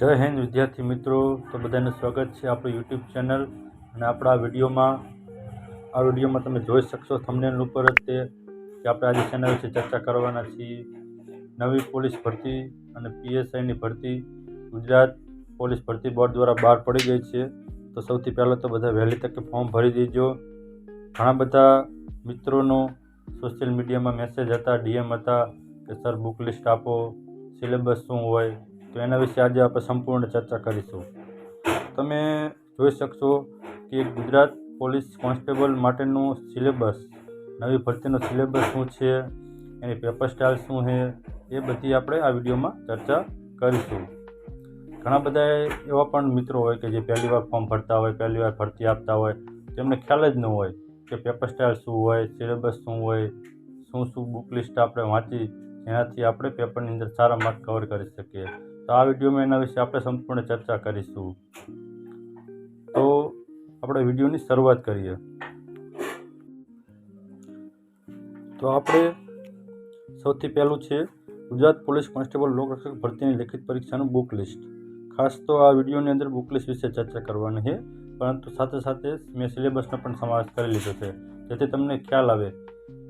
જય હિન્દ, વિદ્યાર્થી મિત્રો. તો બધાને સ્વાગત છે આપણું યુટ્યુબ ચેનલ. અને આપણા વિડીયોમાં, આ વિડીયોમાં તમે જોઈ શકશો થંબનેલ ઉપર જ તે કે આપણે આજે ચેનલ વિશે ચર્ચા કરવાના છીએ. નવી પોલીસ ભરતી અને પીએસઆઈની ભરતી ગુજરાત પોલીસ ભરતી બોર્ડ દ્વારા બહાર પડી ગઈ છે. તો સૌથી પહેલાં તો બધા વહેલી તકે ફોર્મ ભરી દેજો. ઘણા બધા મિત્રોનો સોશિયલ મીડિયામાં મેસેજ હતા ડીએમ હતા કે સર બુક લિસ્ટ આપો. સિલેબસ શું હોય? તો એના વિશે આજે આપણે સંપૂર્ણ ચર્ચા કરીશું. તમે જોઈ શકશો કે ગુજરાત પોલીસ કોન્સ્ટેબલ માટેનું સિલેબસ, નવી ભરતીનો સિલેબસ શું છે, એની પેપર સ્ટાઇલ શું છે, એ બધી આપણે આ વિડીયોમાં ચર્ચા કરીશું. ઘણા બધા એવા પણ મિત્રો હોય કે જે પહેલી વાર ફોર્મ ભરતા હોય, પહેલી વાર ભરતી આપતા હોય, તેમને ખ્યાલ જ ન હોય કે પેપર સ્ટાઇલ શું હોય, સિલેબસ શું હોય, શું શું બુક લિસ્ટ આપણે વાંચી, જેનાથી આપણે પેપરની અંદર સારા માર્ક કવર કરી શકીએ. તો આ વિડીયોમાં એના વિશે આપણે સંપૂર્ણ ચર્ચા કરીશું. તો આપણે વિડીયોની શરૂઆત કરીએ. તો આપણે સૌથી પહેલું છે, ગુજરાત પોલીસ કોન્સ્ટેબલ લોકરક્ષક ભરતીની લેખિત પરીક્ષાનું બુક લિસ્ટ. ખાસ તો આ વિડીયોની અંદર બુક લિસ્ટ વિશે ચર્ચા કરવાની છે, પરંતુ સાથે સાથે મેં સિલેબસનો પણ સમાવેશ કરી લીધો છે. જેથી તમને ખ્યાલ આવે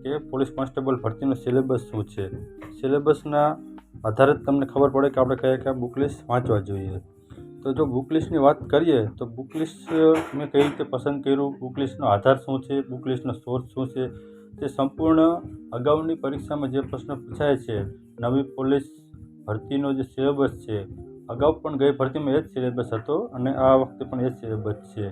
કે પોલીસ કોન્સ્ટેબલ ભરતીનો સિલેબસ શું છે? સિલેબસના આધારે જ તમને ખબર પડે કે આપણે કયા કયા બુક લિસ્ટ વાંચવા જોઈએ. તો જો બુક લિસ્ટની વાત કરીએ, તો બુક લિસ્ટ મેં કઈ રીતે પસંદ કર્યું? બુક લિસ્ટનો આધાર શું છે? બુક લિસ્ટનો સોર્સ શું છે? તે સંપૂર્ણ અગાઉની પરીક્ષામાં જે પ્રશ્ન પૂછાય છે, નવી પોલીસ ભરતીનો જે સિલેબસ છે, અગાઉ પણ ગઈ ભરતીમાં એ જ સિલેબસ હતો અને આ વખતે પણ એ જ સિલેબસ છે.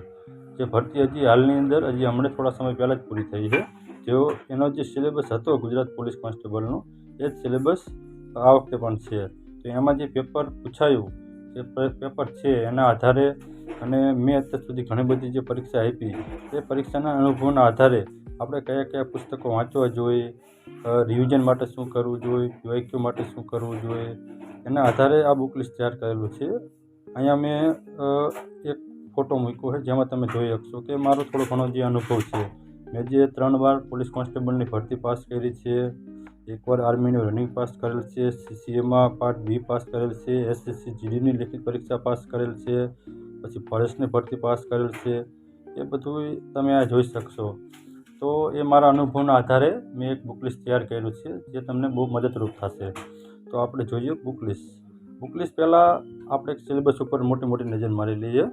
જે ભરતી હજી હાલની અંદર, હજી હમણાં થોડા સમય પહેલાં જ પૂરી થઈ છે. જેઓ એનો જે સિલેબસ હતો ગુજરાત પોલીસ કોન્સ્ટેબલનો, એ જ સિલેબસ આ વખતે પણ છે. તો એમાં જે પેપર પૂછાયું, જે પેપર છે એના આધારે અને મેં અત્યાર સુધી ઘણી બધી જે પરીક્ષા આપી એ પરીક્ષાના અનુભવના આધારે આપણે કયા કયા પુસ્તકો વાંચવા જોઈએ રિવિઝન માટે શું કરવું જોઈએ પીવાયક્યુ માટે શું કરવું જોઈએ, એના આધારે આ બુક લિસ્ટ તૈયાર કરેલું છે. અહીંયા મેં એક ફોટો મૂક્યો છે, જેમાં તમે જોઈ શકશો કે મારો થોડો ઘણો જે અનુભવ છે. મેં જે ત્રણ વાર પોલીસ કોન્સ્ટેબલની ભરતી પાસ કરી છે એકવાર આર્મીનું રનિંગ પાસ કરેલ છે, સીસીએમાં પાર્ટ બી પાસ કરેલ છે, એસએસસી જીડીની લેખિત પરીક્ષા પાસ કરેલ છે, પછી ફોરેસ્ટની ભરતી પાસ કરેલ છે, એ બધું તમે આ જોઈ શકશો. તો એ મારા અનુભવના આધારે મેં એક બુક લિસ્ટ તૈયાર કર્યું છે, જે તમને બહુ મદદરૂપ થશે. તો આપણે જોઈએ બુક લિસ્ટ બુક લિસ્ટ પહેલાં આપણે એક સિલેબસ ઉપર મોટી મોટી નજર મારી લઈએ.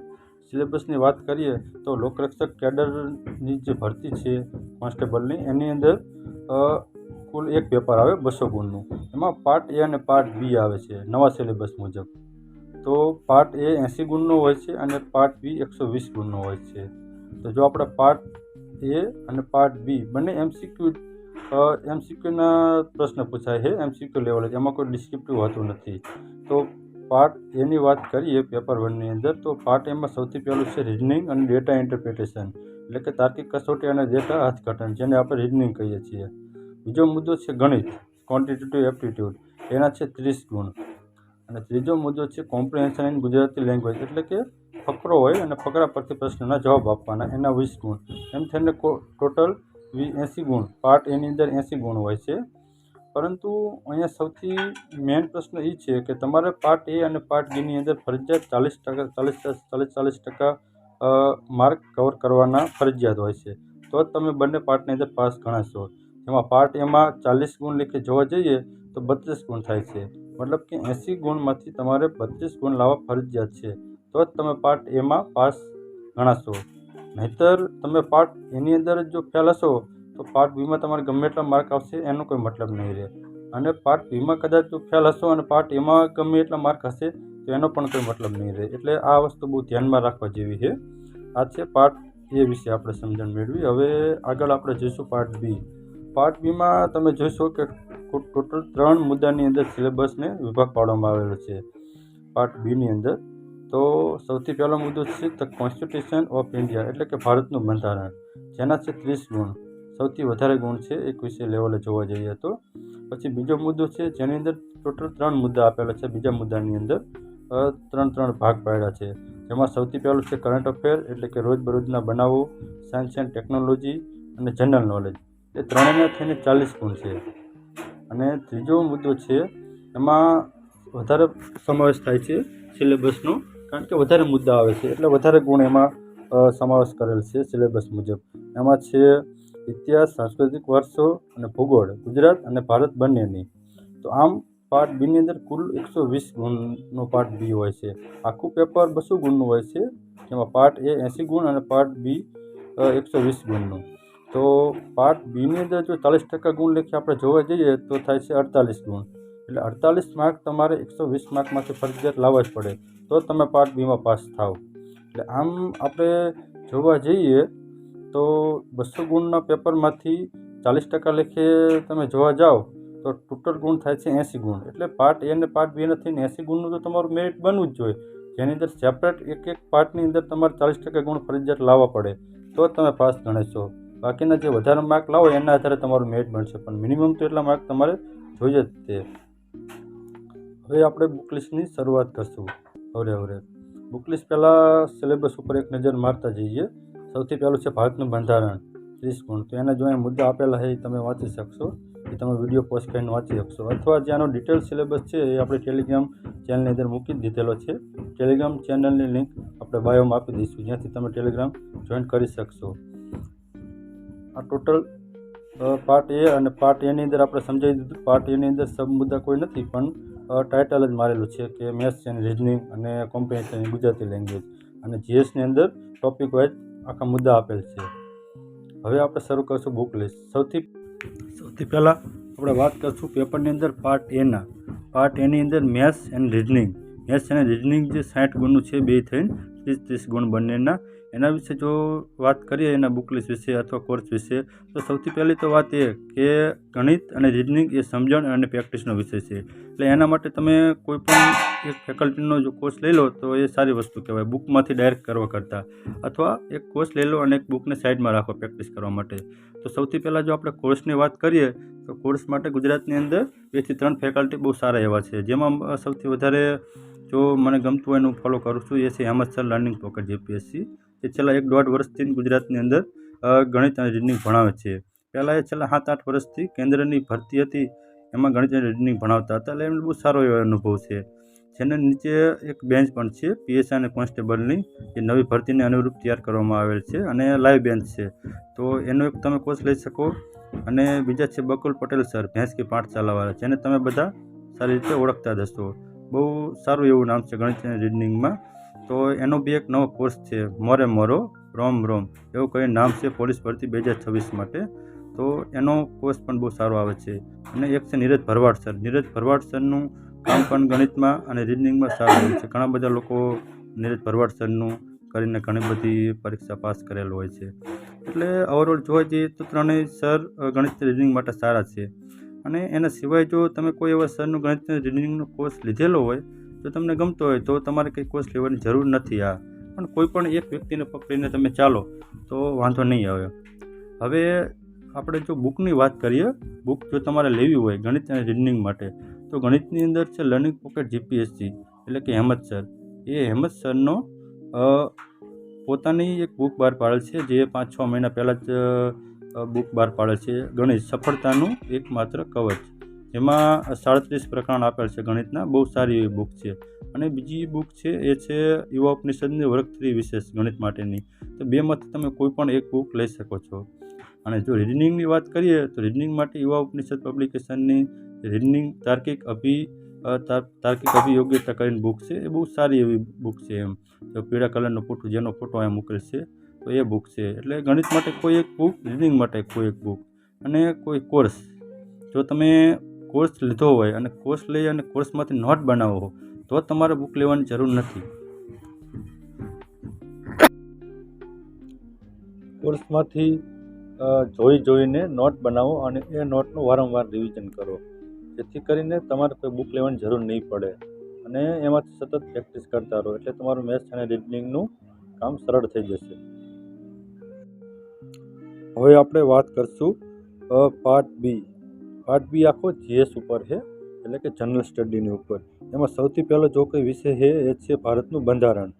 સિલેબસની વાત કરીએ તો લોકરક્ષક કેડરની જે ભરતી છે, કોન્સ્ટેબલની, એની અંદર કુલ એક પેપર આવે બસો ગુણનું. એમાં પાર્ટ એ અને પાર્ટ બી આવે છે, નવા સિલેબસ મુજબ. તો પાર્ટ એ એંસી ગુણનો હોય છે અને પાર્ટ બી એકસો વીસ ગુણનો હોય છે. તો જો આપણે પાર્ટ એ અને પાર્ટ બી બંને એમસીક્યુ એમસીક્યુના પ્રશ્ન પૂછાય છે એમસીક્યુ લેવલે એમાં કોઈ ડિસ્ક્રિપ્ટિવ હોતું નથી. તો પાર્ટ એની વાત કરીએ પેપર વનની અંદર, તો પાર્ટ એમાં સૌથી પહેલું છે રિઝનિંગ અને ડેટા ઇન્ટરપ્રિટેશન એટલે કે તાર્કિક કસોટી અને ડેટા અર્થઘટન, જેને આપણે રિઝનિંગ કહીએ છીએ. બીજો મુદ્દો છે ગણિત ક્વોન્ટિટેટિવ એપ્ટિટ્યૂડ એના છે ત્રીસ ગુણ. અને ત્રીજો મુદ્દો છે કોમ્પ્રિહેન્શન ઇન ગુજરાતી લેંગ્વેજ એટલે કે ફકરો હોય અને ફકરા પરથી પ્રશ્નના જવાબ આપવાના, એના વીસ ગુણ. એમ થઈને ટોટલ એંસી ગુણ. પાર્ટ એની અંદર એંસી ગુણ હોય છે. પરંતુ અહીંયા સૌથી મેઇન પ્રશ્ન એ છે કે તમારે પાર્ટ એ અને પાર્ટ બીની અંદર ફરજિયાત ચાલીસ ટકા, ચાલીસ ચાલીસ ચાલીસ ટકા માર્ક કવર કરવાના ફરજિયાત હોય છે. તો જ તમે બંને પાર્ટની અંદર પાસ ગણાશો. જેમાં પાર્ટ એમાં ચાલીસ ગુણ લેખે જોવા જઈએ તો બત્રીસ ગુણ થાય છે. મતલબ કે એંસી ગુણમાંથી તમારે બત્રીસ ગુણ લાવવા ફરજિયાત છે. તો જ તમે પાર્ટ એમાં પાસ ગણાશો. નહીંતર તમે પાર્ટ એની અંદર જ જો ફેલ હશો, તો પાર્ટ બીમાં તમારે ગમે એટલા માર્ક આવશે, એનો કોઈ મતલબ નહીં રહે. અને પાર્ટ બીમાં કદાચ જો ફેલ હશો અને પાર્ટ એમાં ગમે એટલા માર્ક હશે, તો એનો પણ કોઈ મતલબ નહીં રહે. એટલે આ વસ્તુ બહુ ધ્યાનમાં રાખવા જેવી છે. આ છે પાર્ટ એ વિશે આપણે સમજણ મેળવી. હવે આગળ આપણે જોઈશું પાર્ટ બી પાર્ટ બીમાં તમે જોઈશો કે ટોટલ ત્રણ મુદ્દાની અંદર સિલેબસને વિભાગ પાડવામાં આવેલો છે. પાર્ટ બીની અંદર તો સૌથી પહેલો મુદ્દો છે ધ કોન્સ્ટિટ્યુશન ઓફ ઇન્ડિયા, એટલે કે ભારતનું બંધારણ, જેના છે ત્રીસ ગુણ. સૌથી વધારે ગુણ છે એક વિશે લેવલે જોવા જઈએ તો. પછી બીજો મુદ્દો છે જેની અંદર ટોટલ ત્રણ મુદ્દા આપેલા છે. બીજા મુદ્દાની અંદર ત્રણ ત્રણ ભાગ પાડ્યા છે. જેમાં સૌથી પહેલું છે કરંટ અફેર એટલે કે રોજબરોજના બનાવો સાયન્સ એન્ડ ટેકનોલોજી અને જનરલ નોલેજ એ ત્રણેયના થઈને ચાલીસ ગુણ છે. અને ત્રીજો મુદ્દો છે, એમાં વધારે સમાવેશ થાય છે સિલેબસનો, કારણ કે વધારે મુદ્દા આવે છે. એટલે વધારે ગુણ એમાં સમાવેશ કરેલ છે સિલેબસ મુજબ. એમાં છે, ઇતિહાસ, સાંસ્કૃતિક વારસો અને ભૂગોળ, ગુજરાત અને ભારત બંનેની. તો આમ પાર્ટ બીની અંદર કુલ એકસો વીસ ગુણનો પાર્ટ બી હોય છે. આખું પેપર બસો ગુણનું હોય છે. જેમાં પાર્ટ એ એંસી ગુણ અને પાર્ટ બી એકસો વીસ ગુણનું. તો પાર્ટ બીની અંદર જો ચાલીસ ટકા ગુણ લેખે આપણે જોવા જઈએ તો થાય છે અડતાલીસ ગુણ. એટલે અડતાલીસ માર્ક તમારે એકસો વીસ માર્કમાંથી ફરજિયાત લાવવા જ પડે. તો તમે પાર્ટ બીમાં પાસ થાવ. એટલે આમ આપણે જોવા જઈએ તો બસો ગુણના પેપરમાંથી ચાલીસ ટકા લેખે તમે જોવા જાઓ તો ટોટલ ગુણ થાય છે એંસી ગુણ. એટલે પાર્ટ એ અને પાર્ટ બી નથી ને એંસી ગુણનું તો તમારું મેરિટ બનવું જ જોઈએ. જેની અંદર સેપરેટ એક એક પાર્ટની અંદર તમારે ચાલીસ ટકા ગુણ ફરજિયાત લાવવા પડે. તો તમે પાસ ગણેશો બાકીના જે વધારે માર્ક લાવો એના આધારે તમારું મેરિટ બનશે. પણ મિનિમમ તો એટલા માર્ક તમારે જોઈએ જ તે. હવે આપણે બુક શરૂઆત કરશું. હવરે હવરે. બુક પહેલાં સિલેબસ ઉપર એક નજર મારતા જઈએ. સૌથી પહેલું છે ભારતનું બંધારણ, ત્રીસ ગુણ. તો એના જો અહીંયા મુદ્દા આપેલા છે એ તમે વાંચી શકશો. એ તમે વીડિયો પોસ્ટ કરીને વાંચી શકશો. અથવા જે આનો ડિટેલ સિલેબસ છે એ આપણે ટેલિગ્રામ ચેનલની અંદર મૂકી દીધેલો છે. ટેલિગ્રામ ચેનલની લિંક આપણે બાયોમાં આપી દઈશું. જ્યાંથી તમે ટેલિગ્રામ જોઈન કરી શકશો. આ ટોટલ પાર્ટ એ અને પાર્ટ એની અંદર આપણે સમજાવી દીધું. પાર્ટ એની અંદર સબ મુદ્દા કોઈ નથી, પણ ટાઇટલ જ મારેલું છે કે મેથ્સ એન્ડ રિઝનિંગ અને કોમ્પ્રિહેન્શન ગુજરાતી લેંગ્વેજ અને જીએસની અંદર ટોપિક વાઇઝ આખા મુદ્દા આપેલ છે. હવે આપણે શરૂ કરશું બુક લિસ્ટ સૌથી સૌથી પહેલાં આપણે વાત કરશું પેપરની અંદર પાર્ટ એના પાર્ટ એની અંદર મેથ્સ એન્ડ રિઝનિંગ મેથ્સ અને રિઝનિંગ જે સાઠ ગુણનું છે, બે થઈને ત્રીસ ત્રીસ ગુણ બંનેના એના વિશે જો વાત કરીએ, એના બુક લિસ્ટ વિશે અથવા કોર્સ વિશે, તો સૌથી પહેલી તો વાત એ કે ગણિત અને રીઝનિંગ એ સમજણ અને પ્રેક્ટિસનો વિષય છે. એટલે એના માટે તમે કોઈ પણ એક ફેકલ્ટીનો જો કોર્સ લઈ લો, તો એ સારી વસ્તુ કહેવાય બુકમાંથી ડાયરેક્ટ કરવા કરતાં. અથવા એક કોર્સ લઈ લો અને એક બુકને સાઈડમાં રાખો પ્રેક્ટિસ કરવા માટે. તો સૌથી પહેલાં જો આપણે કોર્સની વાત કરીએ, તો કોર્સ માટે ગુજરાતની અંદર બેથી ત્રણ ફેકલ્ટી બહુ સારા એવા છે. જેમાં સૌથી વધારે જો મને ગમતું હોય એનું ફોલો કરું છું, એ છે Hemat sir learning pocket GPSC એ છેલ્લા એક દોઢ વર્ષથી ગુજરાતની અંદર ગણિત અને રીડિંગ ભણાવે છે. પહેલાં એ છેલ્લા સાત આઠ વર્ષથી કેન્દ્રની ભરતી હતી, એમાં ગણિત અને રીડિંગ ભણાવતા હતા. એટલે એમને બહુ સારો એવો અનુભવ છે. જેને નીચે એક બેન્ચ પણ છે પીએસઆઈ અને કોન્સ્ટેબલની, જે નવી ભરતીને અનુરૂપ તૈયાર કરવામાં આવેલ છે અને લાઈવ બેન્ચ છે. તો એનો એક તમે કોર્સ લઈ શકો. અને બીજા છે બકુલ પટેલ સર ભેંસ કી પાઠશાલાવાળા, જેને તમે બધા સારી રીતે ઓળખતા જ બહુ સારું એવું નામ છે ગણિત રીઝનિંગમાં તો એનો બી એક નવો કોર્સ છે, મોરે મોરો, રોમ રોમ, એવું કંઈ નામ છે પોલીસ ભરતી બે હજાર છવ્વીસ માટે. તો એનો કોર્સ પણ બહુ સારો આવે છે. અને એક છે નીરજ ભરવાડ સર. નીરજ ભરવાડ સરનું કામ પણ ગણિતમાં અને રીઝનિંગમાં સારું હોય છે. ઘણા બધા લોકો નીરજ ભરવાડ સરનું કરીને ઘણી બધી પરીક્ષા પાસ કરેલ હોય છે. એટલે ઓવરઓલ જોવા જઈએ તો ત્રણેય સર ગણિત રીઝનિંગ માટે સારા છે. અને એના સિવાય જો તમે કોઈ એવા સરનું ગણિત રીઝનિંગનો કોર્સ લીધેલો હોય જો તમને ગમતો હોય તો તમારે કંઈ કોર્સ લેવાની જરૂર નથી આ. પણ કોઈ પણ એક વ્યક્તિને પકડીને તમે ચાલો, તો વાંધો નહીં આવે. હવે આપણે જો બુકની વાત કરીએ, બુક જો તમારે લેવી હોય ગણિત અને રીડિંગ માટે, તો ગણિતની અંદર છે લર્નિંગ પોકેટ જીપીએસસી, એટલે કે હેમત સર. એ હેમત સરનો પોતાની એક બુક બહાર પાડેલ છે, જે પાંચ છ મહિના પહેલાં જ બુક બહાર પાડે છે, ગણિત સફળતાનું એકમાત્ર કવચ. જેમાં સાડત્રીસ પ્રકરણ આપેલ છે ગણિતના, બહુ સારી એવી બુક છે. અને બીજી બુક છે, એ છે યુવા ઉપનિષદની વર્ગ થ્રી વિશેષ ગણિત માટેની. તો બેમાંથી તમે કોઈ પણ એક બુક લઈ શકો છો. અને જો રીડનિંગની વાત કરીએ, તો રીડનિંગ માટે યુવા ઉપનિષદ પબ્લિકેશનની રીડનિંગ તાર્કિક અભિ તાર્કિક અભિયોગ્યતા કરીને બુક છે. એ બહુ સારી એવી બુક છે એમ. તો પીળા કલરનો ફોટો, જેનો ફોટો અહીંયા મૂકેલ છે, તો એ બુક છે. એટલે ગણિત માટે કોઈ એક બુક રીડિંગ માટે કોઈ એક બુક અને કોઈ કોર્સ જો તમે કોર્સ લીધો હોય અને કોર્સ લઈ અને કોર્સમાંથી નોટ બનાવો હો, તો તમારે બુક લેવાની જરૂર નથી. કોર્સમાંથી જોઈ જોઈને નોટ બનાવો અને એ નોટનું વારંવાર રિવિઝન કરો. જેથી કરીને તમારે કોઈ બુક લેવાની જરૂર નહીં પડે. અને એમાંથી સતત પ્રેક્ટિસ કરતા રહો, એટલે તમારું મેથ્સ અને રીઝનિંગનું કામ સરળ થઈ જશે. હવે આપણે વાત કરશું પાર્ટ બી પાર્ટ બી આખો જીએસ ઉપર છે, એટલે કે જનરલ સ્ટડીની ઉપર. એમાં સૌથી પહેલો જો કોઈ વિષય છે એ છે ભારતનું બંધારણ.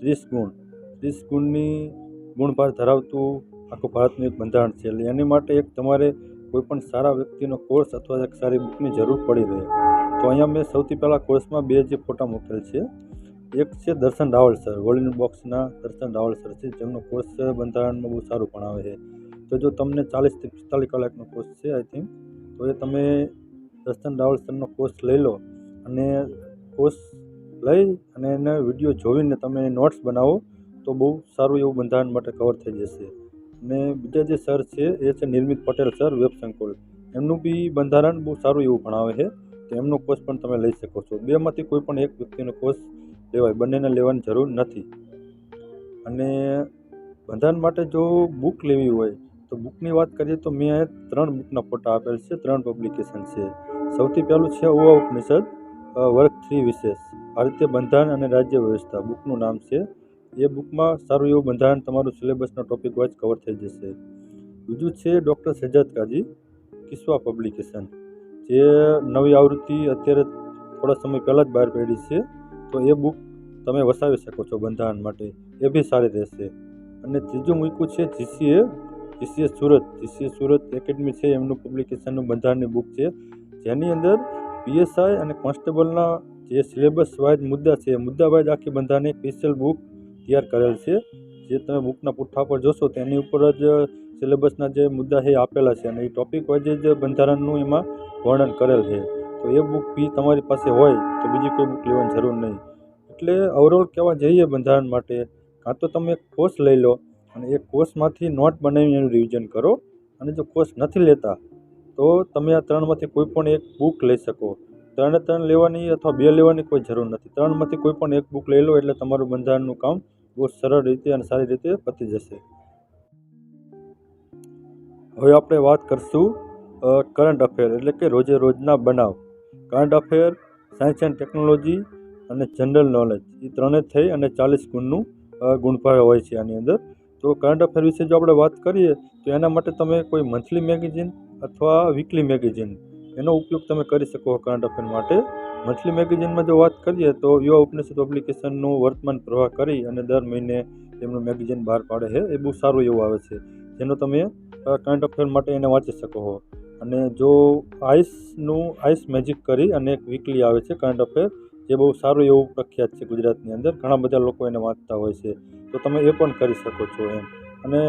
ત્રીસ ગુણ. ત્રીસ ગુણની ગુણભાર ધરાવતું આખું ભારતનું એક બંધારણ છે, એટલે એની માટે એક તમારે કોઈપણ સારા વ્યક્તિનો કોર્સ અથવા એક સારી બુકની જરૂર પડી રહે. તો અહીંયા મેં સૌથી પહેલાં કોર્સમાં બે જે ફોટા મૂકેલ છે, એક છે દર્શન રાવલ સર ગોલ્ડન બોક્સના દર્શન રાવલ સર છે, જેમનો કોર્સ બંધારણમાં બહુ સારું ભણાવે છે. તો જો તમને ચાલીસથી પિસ્તાલીસ કલાકનો કોર્સ છે આઈ થિંક તો એ તમે દર્શન રાવલ સરનો કોર્સ લઈ લો અને કોર્સ લઈ અને એને વીડિયો જોઈને તમે નોટ્સ બનાવો તો બહુ સારું એવું બંધારણ માટે કવર થઈ જશે. અને બીજા જે સર છે, એ છે નિર્મિત પટેલ સર વેબ સંકુલ. એમનું બી બંધારણ બહુ સારું એવું ભણાવે છે, તો એમનો કોર્સ પણ તમે લઈ શકો છો. બેમાંથી કોઈ પણ એક વ્યક્તિનો કોર્સ લેવાય, બંનેને લેવાની જરૂર નથી. અને બંધારણ માટે જો બુક લેવી હોય તો બુકની વાત કરીએ તો મેં ત્રણ બુકના ફોટા આપેલ છે, ત્રણ પબ્લિકેશન છે. સૌથી પહેલું છે ઓવા ઉપનિષદ વર્ક થ્રી વિશેષ ભારતીય બંધારણ અને રાજ્ય વ્યવસ્થા. બુકનું નામ છે. એ બુકમાં સારું એવું બંધારણ તમારું સિલેબસનો ટોપિક વાઇઝ કવર થઈ જશે. બીજું છે ડૉક્ટર સજ્જાદ કાજી કિસ્વા પબ્લિકેશન જે નવી આવૃત્તિ અત્યારે થોડા સમય પહેલાં જ બહાર પડી છે. તો એ બુક તમે વસાવી શકો છો બંધારણ માટે. એ બી સારી રહેશે. અને ત્રીજું મૂક્યું છે GCA GCA Surat GCA Surat academy છે એમનું પબ્લિકેશનનું બંધારણની બુક છે. જેની અંદર પીએસઆઈ અને કોન્સ્ટેબલના જે સિલેબસ વાઇઝ મુદ્દા છે મુદ્દા વાઇઝ આખી બંધારણની સ્પેશિયલ બુક તૈયાર કરેલ છે. જે તમે બુકના પુઠ્ઠા પર જોશો, તેની ઉપર જ સિલેબસના જે મુદ્દા છે આપેલા છે અને એ ટોપિક વાઇઝ જ બંધારણનું એમાં વર્ણન કરેલ છે. તો એ બુક બી તમારી પાસે હોય, તો બીજી કોઈ બુક લેવાની જરૂર નહીં. એટલે ઓવરઓલ કહેવા જઈએ બંધારણ માટે, કાં તો તમે એક કોર્સ લઈ લો અને એ કોર્સમાંથી નોટ બનાવીને એનું રિવિઝન કરો. અને જો કોર્સ નથી લેતા, તો તમે આ ત્રણમાંથી કોઈ પણ એક બુક લઈ શકો. ત્રણે ત્રણ લેવાની અથવા બે લેવાની કોઈ જરૂર નથી. ત્રણમાંથી કોઈ પણ એક બુક લઈ લો એટલે તમારું બંધારણનું કામ બહુ સરળ રીતે અને સારી રીતે પતી જશે. હવે આપણે વાત કરશું કરંટ અફેર એટલે કે રોજે રોજના બનાવ. Current affair science and technology અને જનરલ નોલેજ એ ત્રણે થઈ અને ચાલીસ ગુણનું ગુણફળ હોય છે આની અંદર. તો કરંટ અફેર વિશે જો આપણે વાત કરીએ, તો એના માટે તમે કોઈ મંથલી મેગેઝિન અથવા વીકલી મેગેઝિન એનો ઉપયોગ તમે કરી શકો કરંટ અફેર માટે. મંથલી મેગેઝિનમાં જો વાત કરીએ, તો યુવા ઉપનિષદ પબ્લિકેશનનું વર્તમાન પ્રવાહ કરી અને દર મહિને એમનું મેગેઝિન બહાર પાડે છે. એ બહુ સારું એવું આવે છે, જેનો તમે કરંટ અફેર માટે એને વાંચી શકો અને જો આઈસનું આઈસ મેજિક કરી અને એક વીકલી આવે છે કરંટ અફેર જે બહુ સારું એવું પ્રખ્યાત છે ગુજરાતની અંદર. ઘણા બધા લોકો એને વાંચતા હોય છે. તો તમે એ પણ કરી શકો છો એમ. અને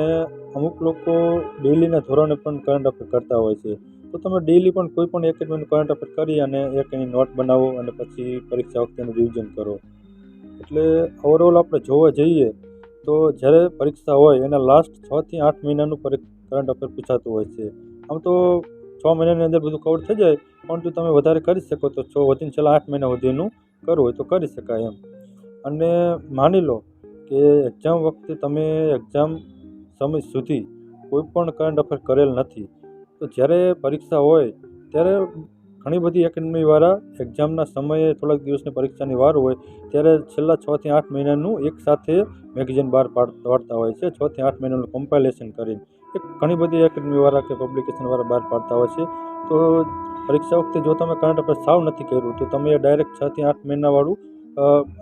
અમુક લોકો ડેઈલીના ધોરણે પણ કરંટ અફેર કરતા હોય છે. તો તમે ડેઈલી પણ કોઈ પણ એકેડમીનું કરંટ અફેર કરી અને એક એની નોટ બનાવો અને પછી પરીક્ષા વખતે એનું રિવિઝન કરો. એટલે ઓવરઓલ આપણે જોવા જઈએ તો જ્યારે પરીક્ષા હોય એના લાસ્ટ છથી આઠ મહિનાનું કરંટ અફેર પૂછાતું હોય છે. આમ તો છ મહિનાની અંદર બધું કવર થઈ જાય. પરંતુ તમે વધારે કરી શકો તો છ, વધીને છેલ્લા આઠ મહિના સુધીનું કરવું હોય તો કરી શકાય એમ. અને માની લો કે એક્ઝામ વખતે તમે એક્ઝામ સમય સુધી કોઈ પણ કરંટ અફેર કરેલ નથી, તો જ્યારે પરીક્ષા હોય ત્યારે ઘણી બધી એકેડમીવાળા એક્ઝામના સમયે થોડાક દિવસની પરીક્ષાની વાર હોય ત્યારે છેલ્લા છથી આઠ મહિનાનું એક સાથે મેગેઝિન બહાર પાડ, પાડતા હોય છે. છથી આઠ મહિનાનું કમ્પાઇલેશન કરીને. એક ઘણી બધી એકેડમીવાળા કે પબ્લિકેશનવાળા બહાર પાડતા હોય છે. તો પરીક્ષા વખતે જો તમે કરંટ અફેર્સ સાવ નથી કર્યું, તો તમે ડાયરેક્ટ છથી આઠ મહિનાવાળું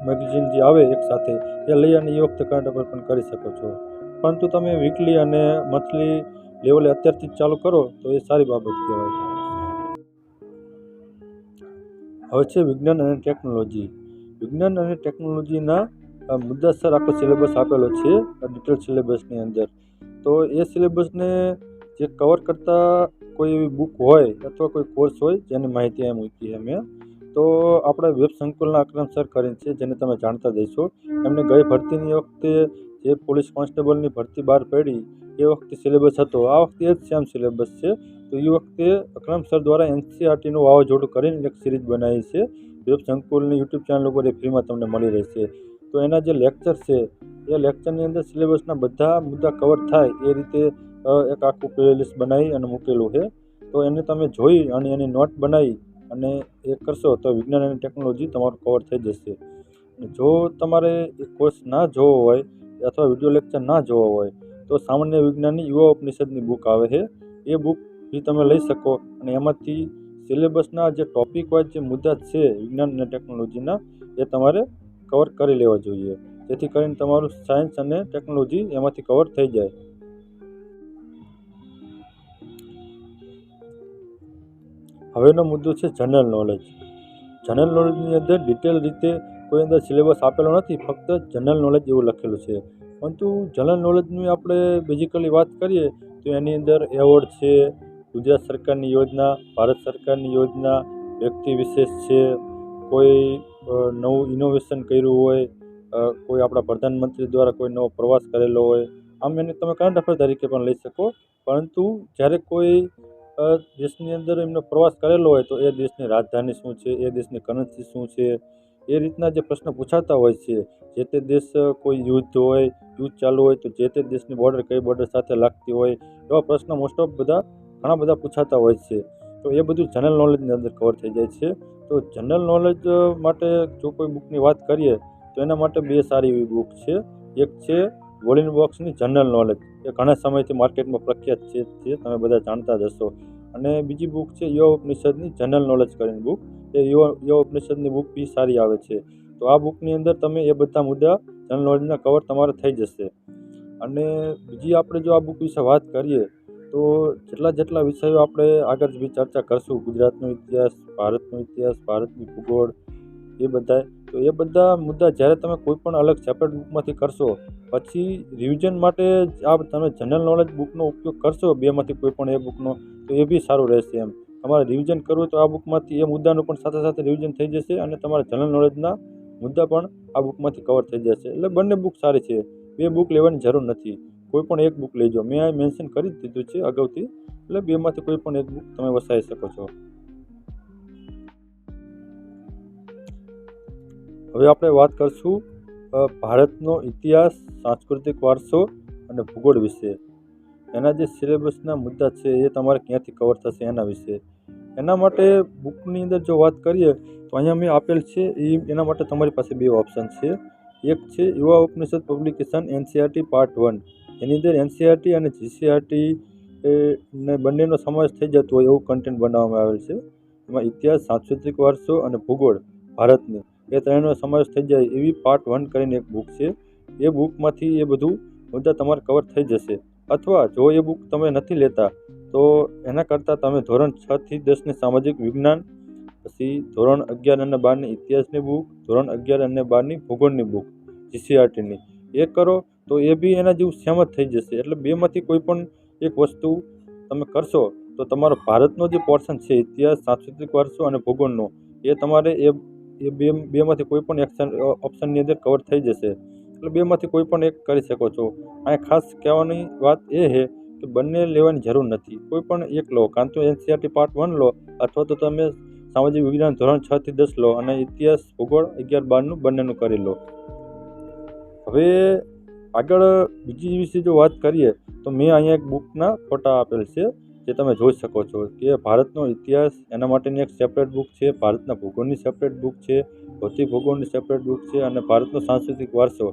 મેગેઝિન જે આવે એક સાથે, એ લઈ અને એ વખતે કરંટ અફેર પણ કરી શકો છો. પરંતુ તમે વીકલી અને મંથલી લેવલે અત્યારથી જ ચાલુ કરો, તો એ સારી બાબત કહેવાય. હવે છે વિજ્ઞાન અને ટેકનોલોજી વિજ્ઞાન અને ટેકનોલોજીના મુદ્દાસર આખો સિલેબસ આપેલો છે ડિટેલ સિલેબસની અંદર. તો એ સિલેબસને જે કવર કરતા કોઈ એવી બુક હોય અથવા કોઈ કોર્સ હોય જેની માહિતી અહીં મૂકી છે મેં, તો આપણે વેબ સંકુલના અક્રમ સર કરીને છે, જેને તમે જાણતા જઈશો એમને ગઈ ભરતીની વખતે જે પોલીસ કોન્સ્ટેબલની ભરતી બહાર પડી, એ વખતે સિલેબસ હતો. આ વખતે જ સેમ સિલેબસ છે. તો એ વખતે અક્રમ સર દ્વારા એનસીઆરટીનું વાવાઝોડું કરીને એક સિરીઝ બનાવી છે. વેબ સંકુલની યુટ્યુબ ચેનલ ઉપર એ ફ્રીમાં તમને મળી રહેશે. તો એના જે લેક્ચર છે, એ લેક્ચરની અંદર સિલેબસના બધા મુદ્દા કવર થાય એ રીતે એક આખું પ્લેલિસ્ટ બનાવી અને મૂકેલું છે. તો એને તમે જોઈ અને એની નોટ બનાવી અને એ કરશો તો વિજ્ઞાન અને ટેકનોલોજી તમારું કવર થઈ જશે. જો તમારે એ કોર્સ ના જોવો હોય અથવા વીડિયો લેક્ચર ના જોવો હોય, તો સામાન્ય વિજ્ઞાનની યુવા ઉપનિષદની બુક આવે છે. એ બુક બી તમે લઈ શકો અને એમાંથી સિલેબસના જે ટોપિક વાઇઝ જે મુદ્દા છે વિજ્ઞાન અને ટેકનોલોજીના એ તમારે કવર કરી લેવા જોઈએ. જેથી કરીને તમારું સાયન્સ અને ટેકનોલોજી એમાંથી કવર થઈ જાય. હવેનો મુદ્દો છે જનરલ નોલેજ જનરલ નોલેજની અંદર ડિટેલ રીતે કોઈ અંદર સિલેબસ આપેલો નથી, ફક્ત જનરલ નોલેજ એવું લખેલું છે. પરંતુ જનરલ નોલેજની આપણે બેઝિકલી વાત કરીએ, તો એની અંદર એવોર્ડ છે, ગુજરાત સરકારની યોજના, ભારત સરકારની યોજના, વ્યક્તિ વિશેષ છે, કોઈ નવું ઇનોવેશન કર્યું હોય કોઈ આપણા પ્રધાનમંત્રી દ્વારા કોઈ નવો પ્રવાસ કરેલો હોય, આમ એને તમે કરંટ અફેર તરીકે પણ લઈ શકો. પરંતુ જ્યારે કોઈ દેશની અંદર એમનો પ્રવાસ કરેલો હોય તો એ દેશની રાજધાની શું છે, એ દેશની કરન્સી શું છે, એ રીતના જે પ્રશ્ન પૂછાતા હોય છે, જે તે દેશ કોઈ યુદ્ધ હોય, યુદ્ધ ચાલુ હોય તો જે તે દેશની બોર્ડર કઈ બોર્ડર સાથે લાગતી હોય, એવા પ્રશ્ન મોસ્ટ ઓફ બધા ઘણા બધા પૂછાતા હોય છે. તો એ બધું જનરલ નોલેજની અંદર કવર થઈ જાય છે. તો જનરલ નોલેજ માટે જો કોઈ બુકની વાત કરીએ તો એના માટે બે સારી એવી બુક છે. એક છે વોલિન બોક્સની જનરલ નોલેજ એ ઘણા સમયથી માર્કેટમાં પ્રખ્યાત છે જે તમે બધા જાણતા જ હશો. અને બીજી બુક છે યુવા ઉપનિષદની જનરલ નોલેજ કરીને બુક. એ યુવા યુવા ઉપનિષદની બુક બી સારી આવે છે. તો આ બુકની અંદર તમે એ બધા મુદ્દા જનરલ નોલેજના કવર તમારે થઈ જશે. અને બીજી આપણે જો આ બુક વિશે વાત કરીએ, તો જેટલા જેટલા વિષયો આપણે આગળ બી ચર્ચા કરશું, ગુજરાતનો ઇતિહાસ, ભારતનો ઇતિહાસ, ભારતની ભૂગોળ, એ બધા તો એ બધા મુદ્દા જ્યારે તમે કોઈ પણ અલગ સેપરેટ બુકમાંથી કરશો, પછી રિવિઝન માટે આ તમે જનરલ નોલેજ બુકનો ઉપયોગ કરશો બેમાંથી કોઈ પણ એ બુકનો તો એ બી સારું રહેશે એમ. તમારે રિવિઝન કરવું તો આ બુકમાંથી એ મુદ્દાનું પણ સાથે સાથે રિવિઝન થઈ જશે અને તમારા જનરલ નોલેજના મુદ્દા પણ આ બુકમાંથી કવર થઈ જશે. એટલે બંને બુક સારી છે. બે બુક લેવાની જરૂર નથી. કોઈ પણ એક બુક લેજો. મેં આ મેન્શન કરી દીધું છે અગાઉથી. એટલે બેમાંથી કોઈ પણ એક બુક તમે વસાવી શકો છો. હવે આપણે વાત કરશું ભારતનો ઇતિહાસ, સાંસ્કૃતિક વારસો અને ભૂગોળ વિશે. એના જે સિલેબસના મુદ્દા છે એ તમારે ક્યાંથી કવર થશે એના વિશે. એના માટે બુકની અંદર જો વાત કરીએ, તો અહીંયા મેં આપેલ છે એ એના માટે તમારી પાસે બે ઓપ્શન છે. એક છે Yuva Upanishad publication NCERT part one એની અંદર એનસીઆરટી અને જીસીઆરટી ને બંનેનો સમાવેશ થઈ જતો હોય એવું કન્ટેન્ટ બનાવવામાં આવેલ છે. એમાં ઇતિહાસ, સાંસ્કૃતિક વારસો અને ભૂગોળ ભારતની. એ ત્રણનો સમાવેશ થઈ જાય એવી પાર્ટ વન કરીને એક બુક છે. એ બુકમાંથી એ બધું મુદ્દા તમારે કવર થઈ જશે. અથવા જો એ બુક તમે નથી લેતા, તો એના કરતાં તમે ધોરણ છ થી દસની સામાજિક વિજ્ઞાન, પછી ધોરણ અગિયાર અને બારની ઇતિહાસની બુક ધોરણ અગિયાર અને બારની ભૂગોળની બુક જીસીઆરટીની એ કરો તો એ બી એના જેવું સેમ જ થઈ જશે. એટલે બેમાંથી કોઈ પણ એક વસ્તુ તમે કરશો, તો તમારો ભારતનો જે પોર્શન છે, ઇતિહાસ, સાંસ્કૃતિક વારસો અને ભૂગોળનો, એ તમારે એ એ બે, બેમાંથી કોઈ પણ એક્શન ઓપ્શનની અંદર કવર થઈ જશે. એટલે બેમાંથી કોઈ પણ એક કરી શકો છો. અહીં ખાસ કહેવાની વાત એ છે કે બંને લેવાની જરૂર નથી. કોઈ પણ એક લો, કાં તો એનસીઆરટી પાર્ટ વન લો, અથવા તો તમે સામાજિક વિજ્ઞાન ધોરણ છ થી દસ લો અને ઇતિહાસ, ભૂગોળ અગિયાર બારનું બંનેનું કરી લો. હવે આગળ બીજી વિશે જો વાત કરીએ, તો મેં અહીંયા એક બુકના ફોટા આપેલ છે. જે તમે જોઈ શકો છો કે ભારતનો ઇતિહાસ એના માટેની એક સેપરેટ બુક છે, ભારતના ભૂગોળની સેપરેટ બુક છે ભૌતિક ભૂગોળની સેપરેટ બુક છે અને ભારતનો સાંસ્કૃતિક વારસો.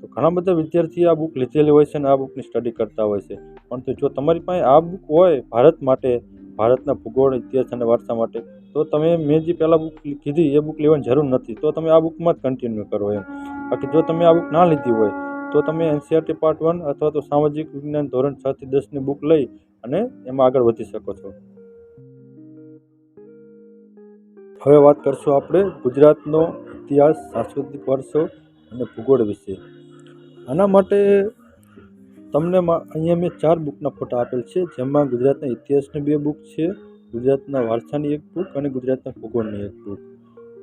તો ઘણા બધા વિદ્યાર્થી આ બુક લીધેલી હોય છે અને આ બુકની સ્ટડી કરતા હોય છે. પરંતુ જો તમારી પાસે આ બુક હોય ભારત માટે, ભારતના ભૂગોળ, ઇતિહાસ અને વારસા માટે, તો તમે મેં જે પહેલાં બુક કીધી એ બુક લેવાની જરૂર નથી. તો તમે આ બુકમાં જ કન્ટિન્યુ કરો એમ. બાકી જો તમે આ બુક ના લીધી હોય તો તમે એનસીઆરટી પાર્ટ વન અથવા તો સામાજિક વિજ્ઞાન ધોરણ છ થી દસની બુક લઈ અને એમાં આગળ વધી શકો છો. હવે વાત કરશું આપણે ગુજરાતનો ઇતિહાસ, સાંસ્કૃતિક વારસો અને ભૂગોળ વિશે. આના માટે તમને અહીંયા મેં ચાર બુકના ફોટા આપેલ છે, જેમાં ગુજરાતના ઇતિહાસની બે બુક છે, ગુજરાતના વારસાની એક બુક અને ગુજરાતના ભૂગોળની એક બુક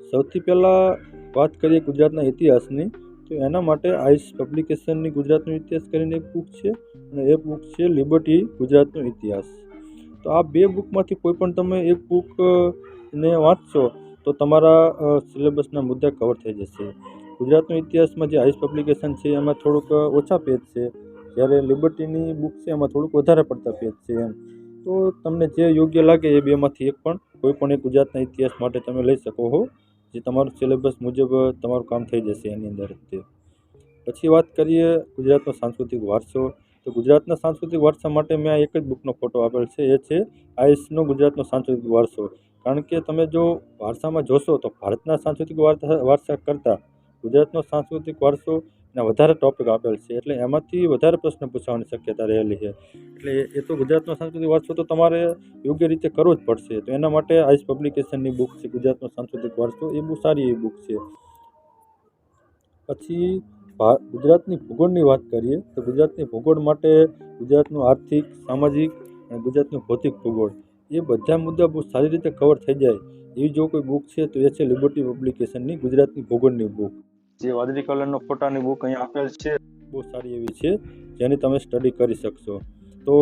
સૌથી પહેલાં વાત કરીએ ગુજરાતના ઇતિહાસની. તો એના માટે આઈસ પબ્લિકેશનની ગુજરાતનો ઇતિહાસ કરીને એક બુક છે અને એ બુક છે લિબર્ટી ગુજરાતનો ઇતિહાસ. તો આ બે બુકમાંથી કોઈ પણ તમે એક બુક ને વાંચશો તો તમારા સિલેબસના મુદ્દા કવર થઈ જશે. ગુજરાતનો ઇતિહાસમાં જે આઈસ પબ્લિકેશન છે એમાં થોડુંક ઓછા પેજ છે. જ્યારે લિબર્ટીની બુક છે એમાં થોડુંક વધારે પડતા પેજ છે એમ. તો તમને જે યોગ્ય લાગે એ બેમાંથી એક પણ, કોઈ પણ એક ગુજરાતના ઇતિહાસ માટે તમે લઈ શકો છો જે તમારું સિલેબસ મુજબ તમારું કામ થઈ જશે એની અંદર તે. પછી વાત કરીએ ગુજરાતનો સાંસ્કૃતિક વારસો. તો ગુજરાતના સાંસ્કૃતિક વારસા માટે મેં એક જ બુકનો ફોટો આપેલ છે. એ છે આઈસનો ગુજરાતનો સાંસ્કૃતિક વારસો. કારણ કે તમે જો વારસામાં જોશો તો ભારતના સાંસ્કૃતિક વારસા કરતાં ગુજરાતનો સાંસ્કૃતિક વારસો એના વધારે ટોપિક આપેલ છે. એટલે એમાંથી વધારે પ્રશ્ન પૂછવાની શક્યતા રહેલી છે. એટલે એ તો ગુજરાતનો સાંસ્કૃતિક વારસો તો તમારે યોગ્ય રીતે કરવો જ પડશે. તો એના માટે આઈસ પબ્લિકેશનની બુક છે ગુજરાતનો સાંસ્કૃતિક વારસો, એ બહુ સારી એવી બુક છે. પછી ગુજરાતની ભૂગોળની વાત કરીએ, તો ગુજરાતની ભૂગોળ માટે ગુજરાતનું આર્થિક, સામાજિક અને ગુજરાતનું ભૌતિક ભૂગોળ, એ બધા મુદ્દા બહુ સારી રીતે કવર થઈ જાય. એવી જો કોઈ બુક છે, તો એ છે લિબર્ટી પબ્લિકેશનની ગુજરાતની ભૂગોળની બુક. જે વાદળી કલરનો ફોટાની બુક અહીંયા આપેલ છે. બહુ સારી એવી છે, જેની તમે સ્ટડી કરી શકશો. તો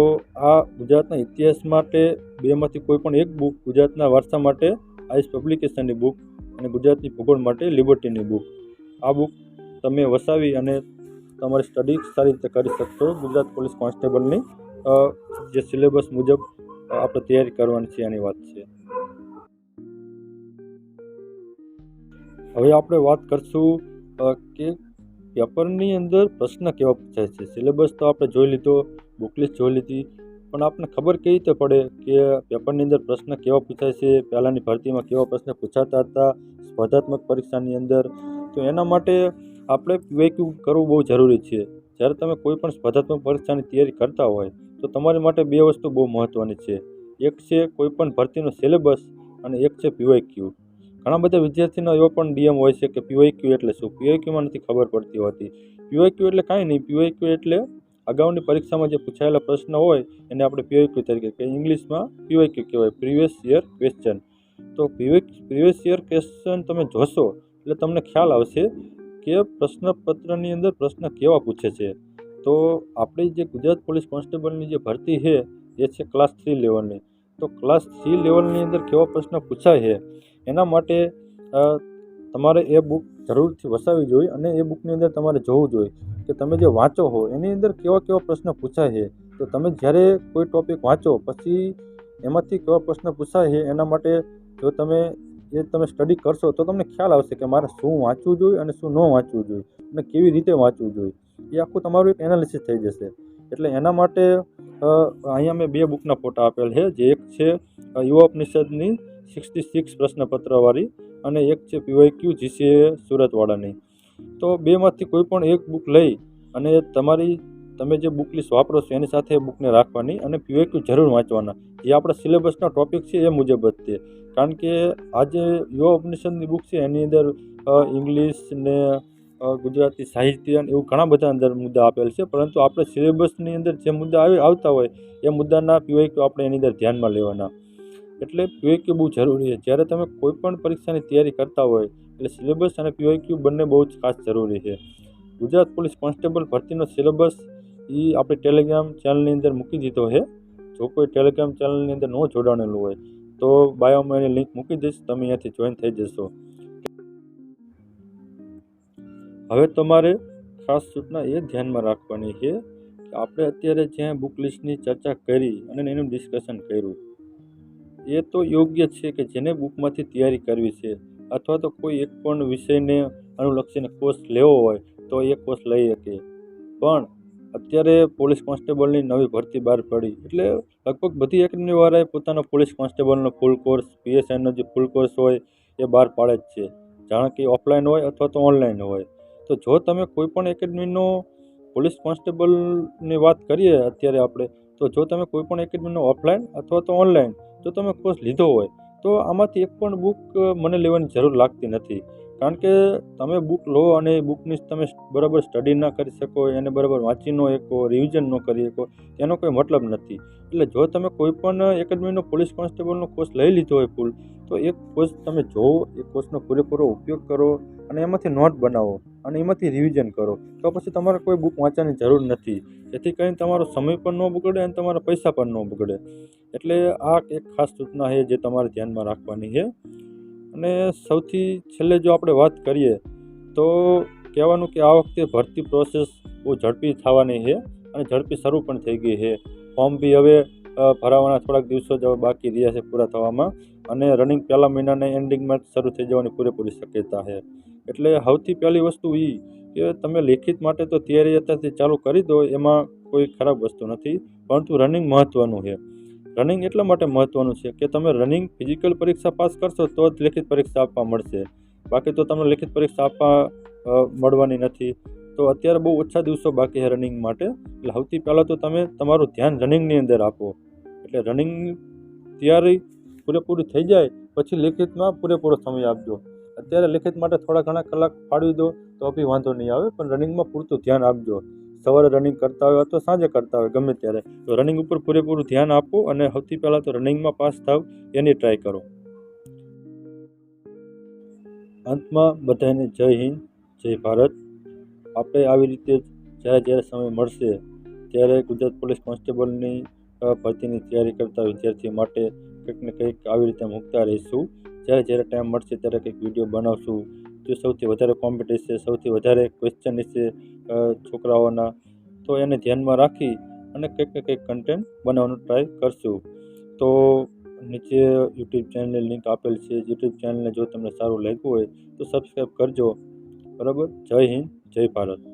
આ ગુજરાતના ઇતિહાસ માટે બેમાંથી કોઈ પણ એક બુક ગુજરાતના વારસા માટે આઈસ પબ્લિકેશનની બુક અને ગુજરાતની ભૂગોળ માટે લિબર્ટીની બુક આ બુક તમે વસાવી અને તમારી સ્ટડી સારી રીતે કરી શકશો. ગુજરાત પોલીસ કોન્સ્ટેબલની જે સિલેબસ મુજબ આપણે તૈયારી કરવાની છે એની વાત છે. હવે આપણે વાત કરશું કે પેપરની અંદર પ્રશ્ન કેવા પૂછાય છે? સિલેબસ તો આપણે જોઈ લીધો બુકલિસ્ટ જોઈ લીધી, પણ આપણને ખબર કેવી રીતે પડે કે પેપરની અંદર પ્રશ્ન કેવા પૂછાય છે? પહેલાંની ભરતીમાં કેવા પ્રશ્ન પૂછાતા હતા? સ્પર્ધાત્મક પરીક્ષાની અંદર? તો એના માટે આપણે પીવાયક્યુ કરવું બહુ જરૂરી છે. જ્યારે તમે કોઈ પણ સ્પર્ધાત્મક પરીક્ષાની તૈયારી કરતા હોય, તો તમારી માટે બે વસ્તુ બહુ મહત્ત્વની છે. એક છે કોઈ પણ ભરતીનો સિલેબસ અને એક છે પીવાયક્યુ ઘણા બધા વિદ્યાર્થીનો એવો પણ ડીએમ હોય છે કે પીઓઈક્યુ એટલે શું? પીઓઈક્યુમાં નથી ખબર પડતી હોતી. પીઓઈક્યુ એટલે કાંઈ નહીં. પીઓઈક્યુ એટલે અગાઉની પરીક્ષામાં જે પૂછાયેલા પ્રશ્ન હોય એને આપણે પીઓઈક્યુ તરીકે કે ઇંગ્લિશમાં પીઓઈક્યુ કહેવાય. Previous year question. તો પ્રીવિયસ યર ક્વેશ્ચન તમે જોશો એટલે તમને ખ્યાલ આવશે કે પ્રશ્નપત્રની અંદર પ્રશ્ન કેવા પૂછે છે. તો આપણી જે ગુજરાત પોલીસ કોન્સ્ટેબલની જે ભરતી છે, એ છે ક્લાસ થ્રી લેવલની. તો ક્લાસ થ્રી લેવલની અંદર કેવા પ્રશ્ન પૂછાય છે? એના માટે તમારે એ બુક જરૂરથી વસાવી જોઈએ અને એ બુકની અંદર તમારે જોવું જોઈએ કે તમે જે વાંચો હો, એની અંદર કેવા કેવા પ્રશ્ન પૂછાય છે. તો તમે જ્યારે કોઈ ટૉપિક વાંચો, પછી એમાંથી કેવા પ્રશ્ન પૂછાય છે, એના માટે જો તમે એ તમે સ્ટડી કરશો, તો તમને ખ્યાલ આવશે કે મારે શું વાંચવું જોઈએ અને શું ન વાંચવું જોઈએ અને કેવી રીતે વાંચવું જોઈએ. એ આખું તમારું એક એનાલિસિસ થઈ જશે. એટલે એના માટે અહીંયા મેં બે બુકના ફોટા આપેલ છે. જે એક છે યુવા ઉપનિષદની સિક્સટી સિક્સ પ્રશ્નપત્રવાળી અને એક છે પીવાયક્યુ જીસીએ સુરતવાળાની. તો બેમાંથી કોઈ પણ એક બુક લઈ અને તમારી, તમે જે બુક લિસ્ટ વાપરો છો એની સાથે એ બુકને રાખવાની અને પીવાયક્યુ જરૂર વાંચવાના. જે આપણા સિલેબસના ટોપિક છે એ મુજબ જ છે કારણ કે આજે યુવા ઉપનિષદની બુક છે એની અંદર ઇંગ્લિશ ને ગુજરાતી સાહિત્ય અને એવું ઘણા બધા અંદર મુદ્દા આપેલ છે. પરંતુ આપણે સિલેબસની અંદર જે મુદ્દા આવી, આવતા હોય, એ મુદ્દાના પીવાયક્યુ આપણે એની અંદર ધ્યાનમાં લેવાના. એટલે પીવાયક્યુ બહુ જરૂરી છે. જ્યારે તમે કોઈપણ પરીક્ષાની તૈયારી કરતા હોય, એટલે સિલેબસ અને પીવાયક્યુ બંને બહુ જ ખાસ જરૂરી છે. ગુજરાત પોલીસ કોન્સ્ટેબલ ભરતીનો સિલેબસ એ આપણે ટેલિગ્રામ ચેનલની અંદર મૂકી દીધો છે. જો કોઈ ટેલિગ્રામ ચેનલની અંદર ન જોડાણેલું હોય, તો બાયોમાં એની લિંક મૂકી દઈશ. તમે અહીંયાથી જોઈન થઈ જશો. હવે તમારે ખાસ સૂચના એ ધ્યાનમાં રાખવાની છે કે આપણે અત્યારે જ્યાં બુક લિસ્ટની ચર્ચા કરી અને એનું ડિસ્કશન કર્યું એ તો યોગ્ય છે કે જેને બુકમાંથી તૈયારી કરવી છે. અથવા તો કોઈ એક પણ વિષયને અનુલક્ષીને કોર્સ લેવો હોય, તો એ કોર્સ લઈ શકે. પણ અત્યારે પોલીસ કોન્સ્ટેબલની નવી ભરતી બહાર પડી. એટલે લગભગ બધી એકેડમીવાળાએ પોતાનો પોલીસ કોન્સ્ટેબલનો ફૂલ કોર્સ પીએસઆઈનો જે ફૂલ કોર્સ હોય, એ બહાર પાડે જ છે. જાણે કે ઓફલાઈન હોય અથવા તો ઓનલાઈન હોય. તો જો તમે કોઈ પણ એકેડમીનો પોલીસ કોન્સ્ટેબલની વાત કરીએ અત્યારે આપણે તો જો તમે કોઈ પણ એકેડમીનો ઓફલાઈન અથવા તો ઓનલાઈન જો તમે કોર્સ લીધો હોય, તો આમાંથી એક પણ બુક મને લેવાની જરૂર લાગતી નથી. કારણ કે તમે બુક લો અને એ બુકની તમે બરાબર સ્ટડી ના કરી શકો, એને બરાબર વાંચી ન શકો રિવિઝન ન કરી શકો એનો કોઈ મતલબ નથી. એટલે જો તમે કોઈ પણ એકેડમીનો પોલીસ કોન્સ્ટેબલનો કોર્સ લઈ લીધો હોય ફૂલ તો એ કોર્સ તમે જોવો, એ કોર્સનો પૂરેપૂરો ઉપયોગ કરો અને એમાંથી નોટ બનાવો અને એમાંથી રિવિઝન કરો. તો પછી તમારે કોઈ બુક વાંચવાની જરૂર નથી. જેથી કરીને તમારો સમય પણ ન બગડે અને તમારા પૈસા પણ ન બગડે. એટલે આ એક ખાસ સૂચના છે જે તમારે ધ્યાનમાં રાખવાની છે. અને સૌથી છેલ્લે જો આપણે વાત કરીએ, તો કહેવાનું કે આ વખતે ભરતી પ્રોસેસ બહુ ઝડપી થવાની છે અને ઝડપી શરૂ પણ થઈ ગઈ છે. ફોર્મ બી હવે ભરાવાના થોડાક દિવસો જ બાકી રહ્યા છે પૂરા થવામાં અને રનિંગ પહેલા મહિનાના એન્ડિંગમાં શરૂ થઈ જવાની પૂરેપૂરી શક્યતા છે. એટલે સૌથી પહેલી વસ્તુ એ કે તમે લેખિત માટે તો તૈયારી અત્યારથી ચાલુ કરી દો, એમાં કોઈ ખરાબ વસ્તુ નથી, પરંતુ રનિંગ મહત્ત્વનું છે. રનિંગ એટલા માટે મહત્ત્વનું છે કે તમે રનિંગ ફિઝિકલ પરીક્ષા પાસ કરશો તો જ લેખિત પરીક્ષા આપવા મળશે. બાકી તો તમને લેખિત પરીક્ષા આપવા મળવાની નથી. તો અત્યારે બહુ ઓછા દિવસો બાકી છે રનિંગ માટે. એટલે સૌથી પહેલાં તો તમે તમારું ધ્યાન રનિંગની અંદર આપો. એટલે રનિંગ તૈયારી પૂરેપૂરી થઈ જાય, પછી લેખિતમાં પૂરેપૂરો સમય આપજો. અત્યારે લેખિત માટે થોડા ઘણા કલાક ફાળવી દો તો બી વાંધો નહીં આવે, પણ રનિંગમાં પૂરતું ધ્યાન આપજો. સવારે રનિંગ કરતા હોય અથવા સાંજે કરતા હોય, ગમે ત્યારે. તો રનિંગ ઉપર પૂરેપૂરું ધ્યાન આપો અને સૌથી પહેલાં તો રનિંગમાં પાસ થાવ, એની ટ્રાય કરો. અંતમાં બધાને જય હિન્દ, જય ભારત. આપણે આવી રીતે જ્યારે જ્યારે સમય મળશે, ત્યારે ગુજરાત પોલીસ કોન્સ્ટેબલની ભરતીની તૈયારી કરતા વિદ્યાર્થીઓ માટે કંઈક ને કંઈક આવી રીતે મૂકતા રહીશું. જ્યારે જ્યારે ટાઈમ મળશે ત્યારે કંઈક વીડિયો બનાવશું. જે સૌથી વધારે કોમ્પિટિશ છે, સૌથી વધારે ક્વેશ્ચન છે છોકરાઓના, તો એને ધ્યાનમાં રાખી અને કંઈક ને કંઈક કન્ટેન્ટ બનાવવાનું ટ્રાય કરશું. તો નીચે યુટ્યુબ ચેનલની લિંક આપેલ છે યુટ્યુબ ચેનલને જો તમને સારું લાગ્યું હોય તો સબસ્ક્રાઈબ કરજો. બરાબર? જય હિન્દ, જય ભારત.